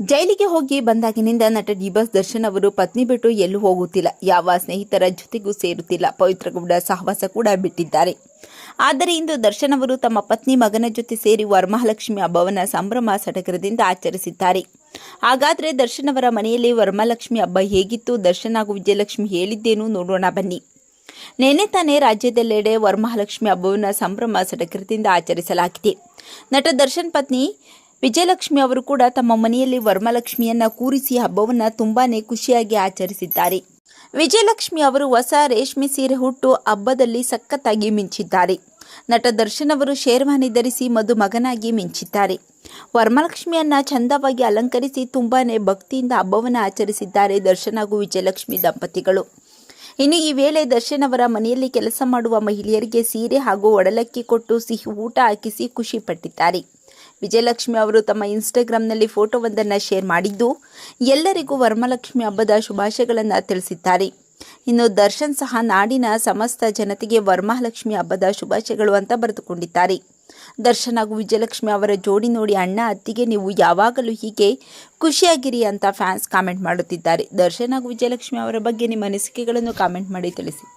ಜೈಲಿಗೆ ಹೋಗಿ ಬಂದಾಗಿನಿಂದ ನಟ ಡಿಬಾಸ್ ದರ್ಶನ್ ಅವರು ಪತ್ನಿ ಬಿಟ್ಟು ಎಲ್ಲೂ ಹೋಗುತ್ತಿಲ್ಲ. ಯಾವ ಸ್ನೇಹಿತರ ಜೊತೆಗೂ ಸೇರುತ್ತಿಲ್ಲ. ಪವಿತ್ರಗೌಡ ಸಹವಾಸ ಕೂಡ ಬಿಟ್ಟಿದ್ದಾರೆ. ಆದರೆ ಇಂದು ದರ್ಶನ್ ಅವರು ತಮ್ಮ ಪತ್ನಿ ಮಗನ ಜೊತೆ ಸೇರಿ ವರಮಹಾಲಕ್ಷ್ಮಿ ಹಬ್ಬವನ್ನು ಸಂಭ್ರಮ ಸಡಗರದಿಂದ ಆಚರಿಸಿದ್ದಾರೆ. ಹಾಗಾದರೆ ದರ್ಶನ್ ಅವರ ಮನೆಯಲ್ಲಿ ವರಮಹಾಲಕ್ಷ್ಮಿ ಹಬ್ಬ ಹೇಗಿತ್ತು? ದರ್ಶನ್ ಹಾಗೂ ವಿಜಯಲಕ್ಷ್ಮಿ ಹೇಳಿದ್ದೇನು ನೋಡೋಣ ಬನ್ನಿ. ನಿನ್ನೆ ತಾನೇ ರಾಜ್ಯದೆಲ್ಲೆಡೆ ವರಮಹಾಲಕ್ಷ್ಮಿ ಹಬ್ಬವನ್ನು ಸಂಭ್ರಮ ಸಡಗರದಿಂದ ಆಚರಿಸಲಾಗಿದೆ. ನಟ ದರ್ಶನ್ ಪತ್ನಿ ವಿಜಯಲಕ್ಷ್ಮಿ ಅವರು ಕೂಡ ತಮ್ಮ ಮನೆಯಲ್ಲಿ ವರ್ಮಲಕ್ಷ್ಮಿಯನ್ನ ಕೂರಿಸಿ ಹಬ್ಬವನ್ನು ತುಂಬಾನೇ ಖುಷಿಯಾಗಿ ಆಚರಿಸಿದ್ದಾರೆ. ವಿಜಯಲಕ್ಷ್ಮಿ ಅವರು ಹೊಸ ರೇಷ್ಮೆ ಸೀರೆ ಹುಟ್ಟು ಹಬ್ಬದಲ್ಲಿ ಸಖತ್ತಾಗಿ ಮಿಂಚಿದ್ದಾರೆ. ನಟ ದರ್ಶನ್ ಅವರು ಶೇರ್ವಾನಿ ಧರಿಸಿ ಮದುಮಗನಾಗಿ ಮಿಂಚಿದ್ದಾರೆ. ವರ್ಮಲಕ್ಷ್ಮಿಯನ್ನ ಚಂದವಾಗಿ ಅಲಂಕರಿಸಿ ತುಂಬಾನೇ ಭಕ್ತಿಯಿಂದ ಹಬ್ಬವನ್ನು ಆಚರಿಸಿದ್ದಾರೆ ದರ್ಶನ್ ಹಾಗೂ ವಿಜಯಲಕ್ಷ್ಮಿ ದಂಪತಿಗಳು. ಇನ್ನು ಈ ವೇಳೆ ದರ್ಶನ್ ಅವರ ಮನೆಯಲ್ಲಿ ಕೆಲಸ ಮಾಡುವ ಮಹಿಳೆಯರಿಗೆ ಸೀರೆ ಹಾಗೂ ಒಡಲಕ್ಕಿ ಕೊಟ್ಟು ಸಿಹಿ ಊಟ ಹಾಕಿಸಿ ಖುಷಿ ಪಟ್ಟಿದ್ದಾರೆ. ವಿಜಯಲಕ್ಷ್ಮಿ ಅವರು ತಮ್ಮ ಇನ್ಸ್ಟಾಗ್ರಾಂನಲ್ಲಿ ಫೋಟೋವೊಂದನ್ನು ಶೇರ್ ಮಾಡಿದ್ದು, ಎಲ್ಲರಿಗೂ ವರಮಲಕ್ಷ್ಮಿ ಹಬ್ಬದ ಶುಭಾಶಯಗಳನ್ನು ತಿಳಿಸಿದ್ದಾರೆ. ಇನ್ನು ದರ್ಶನ್ ಸಹ ನಾಡಿನ ಸಮಸ್ತ ಜನತೆಗೆ ವರಮಹಾಲಕ್ಷ್ಮಿ ಹಬ್ಬದ ಶುಭಾಶಯಗಳು ಅಂತ ಬರೆದುಕೊಂಡಿದ್ದಾರೆ. ದರ್ಶನ್ ಹಾಗೂ ವಿಜಯಲಕ್ಷ್ಮಿ ಅವರ ಜೋಡಿ ನೋಡಿ ಅಣ್ಣ ಅತ್ತಿಗೆ ನೀವು ಯಾವಾಗಲೂ ಹೀಗೆ ಖುಷಿಯಾಗಿರಿ ಅಂತ ಫ್ಯಾನ್ಸ್ ಕಾಮೆಂಟ್ ಮಾಡುತ್ತಿದ್ದಾರೆ. ದರ್ಶನ್ ಹಾಗೂ ವಿಜಯಲಕ್ಷ್ಮಿ ಅವರ ಬಗ್ಗೆ ನಿಮ್ಮ ಅನಿಸಿಕೆಗಳನ್ನು ಕಾಮೆಂಟ್ ಮಾಡಿ ತಿಳಿಸಿ.